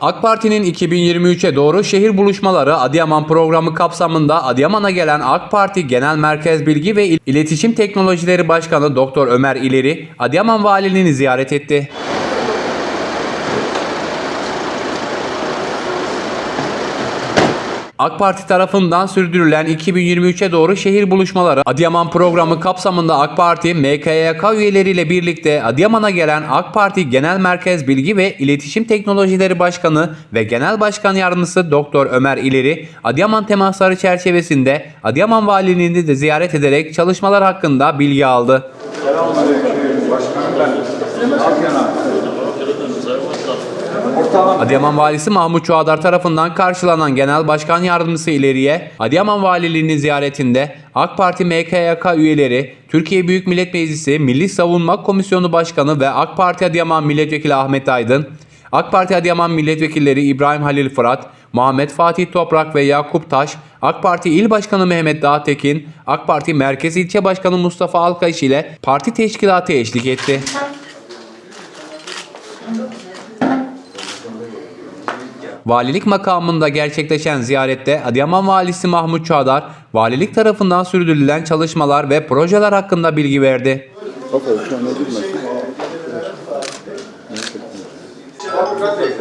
AK Parti'nin 2023'e doğru şehir buluşmaları Adıyaman programı kapsamında Adıyaman'a gelen AK Parti Genel Merkez Bilgi ve İl- İletişim Teknolojileri Başkanı Doktor Ömer İleri, Adıyaman Valiliğini ziyaret etti. AK Parti tarafından sürdürülen 2023'e doğru şehir buluşmaları Adıyaman programı kapsamında AK Parti MKYK üyeleriyle birlikte Adıyaman'a gelen AK Parti Genel Merkez Bilgi ve İletişim Teknolojileri Başkanı ve Genel Başkan Yardımcısı Doktor Ömer İleri Adıyaman temasları çerçevesinde Adıyaman Valiliğini de ziyaret ederek çalışmalar hakkında bilgi aldı. Başkanım ben. Adıyaman Valisi Mahmut Çuadar tarafından karşılanan Genel Başkan Yardımcısı ileriye Adıyaman Valiliğinin ziyaretinde AK Parti MKYK üyeleri, Türkiye Büyük Millet Meclisi Milli Savunma Komisyonu Başkanı ve AK Parti Adıyaman Milletvekili Ahmet Aydın, AK Parti Adıyaman Milletvekilleri İbrahim Halil Fırat, Muhammed Fatih Toprak ve Yakup Taş, AK Parti İl Başkanı Mehmet Dağtekin, AK Parti Merkez İlçe Başkanı Mustafa Alkaş ile parti teşkilatı eşlik etti. Valilik makamında gerçekleşen ziyarette Adıyaman Valisi Mahmut Çağdar, valilik tarafından sürdürülen çalışmalar ve projeler hakkında bilgi verdi. Girmesin. Demokrat değil.